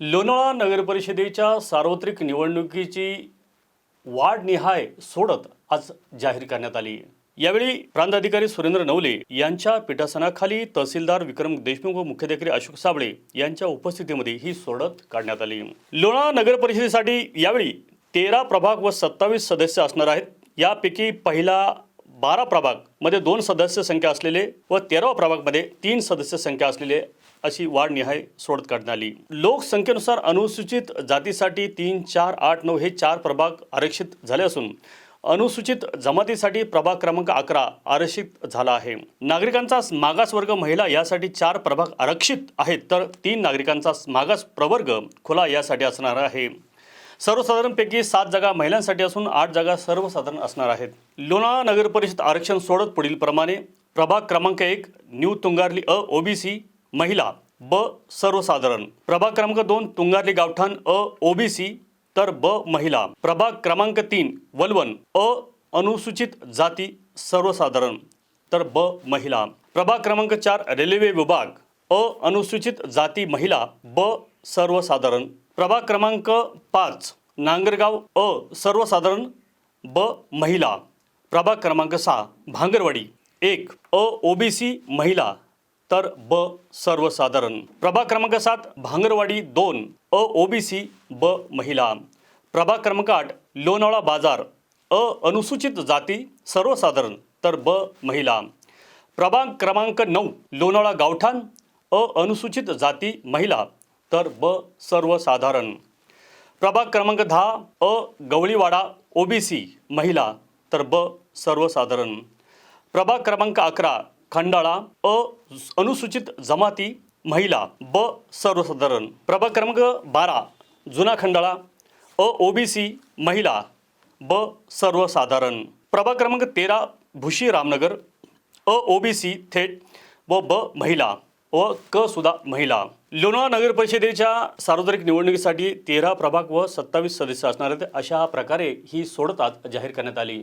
लोणावळा नगरपरिषदेच्या सार्वत्रिक निवडणुकीची वाढनिहाय सोडत आज जाहीर करण्यात आली. यावेळी प्रांताधिकारी सुरेंद्र नवले यांच्या पीठासनाखाली तहसीलदार विक्रम देशमुख व मुख्याधिकारी अशोक साबळे यांच्या उपस्थितीमध्ये ही सोडत काढण्यात आली. लोणावळा नगर परिषदेसाठी यावेळी तेरा प्रभाग व सत्तावीस सदस्य असणार आहेत. यापैकी पहिला बारा प्रभागमध्ये दोन सदस्य संख्या असलेले व तेरावा प्रभागमध्ये तीन सदस्य संख्या असलेले अशी वाढनिहाय सोडत काढण्यात आली. लोकसंख्येनुसार अनुसूचित जातीसाठी तीन चार आठ नऊ हे चार प्रभाग आरक्षित झाले असून अनुसूचित जमातीसाठी प्रभाग क्रमांक अकरा आरक्षित झाला आहे. नागरिकांचा मागासवर्ग महिला यासाठी चार प्रभाग आरक्षित आहेत तर तीन नागरिकांचा मागास प्रवर्ग खुला यासाठी असणार आहे. सर्वसाधारणपैकी सात जागा महिलांसाठी असून आठ जागा सर्वसाधारण असणार आहेत. लोणावळा नगर परिषद आरक्षण सोडत पुढील प्रमाणे प्रभाग क्रमांक एक न्यू तुंगारली अ ओबीसी महिला ब सर्वसाधारण. प्रभाग क्रमांक दोन तुंगारली गावठाण अ ओबीसी तर ब महिला. प्रभाग क्रमांक तीन वलवण अ अनुसूचित जाती सर्वसाधारण तर ब महिला. प्रभाग क्रमांक चार रेल्वे विभाग अ अनुसूचित जाती महिला ब सर्वसाधारण. प्रभाग क्रमांक पाच नांगरगाव अ सर्वसाधारण ब महिला. प्रभाग क्रमांक सहा भांगरवाडी. एक अ ओबीसी महिला. तर ब सर्वसाधारण. प्रभाग क्रमांक सात भांगरवाडी दोन अ ओबीसी ब महिला. प्रभाग क्रमांक आठ लोणावळा बाजार अ अनुसूचित जाती सर्वसाधारण तर ब महिला. प्रभाग क्रमांक नऊ लोणावळा गावठाण अ अनुसूचित जाती महिला तर ब सर्वसाधारण. प्रभाग क्रमांक दहा अ गवळीवाडा ओबीसी महिला तर ब सर्वसाधारण. प्रभाग क्रमांक अकरा खंडाळा अ अनुसूचित जमाती महिला ब सर्वसाधारण. प्रभाग क्रमांक बारा जुना खंडाळा अ ओबीसी महिला ब सर्वसाधारण. प्रभाग क्रमांक तेरा भुशी रामनगर अ ओबीसी थेट व ब महिला व क सुद्धा महिला. लोणावळा नगर परिषदेच्या सार्वत्रिक निवडणुकीसाठी तेरा प्रभाग व सत्तावीस सदस्य असणार आहेत अशा प्रकारे ही सोडतात जाहीर करण्यात आली.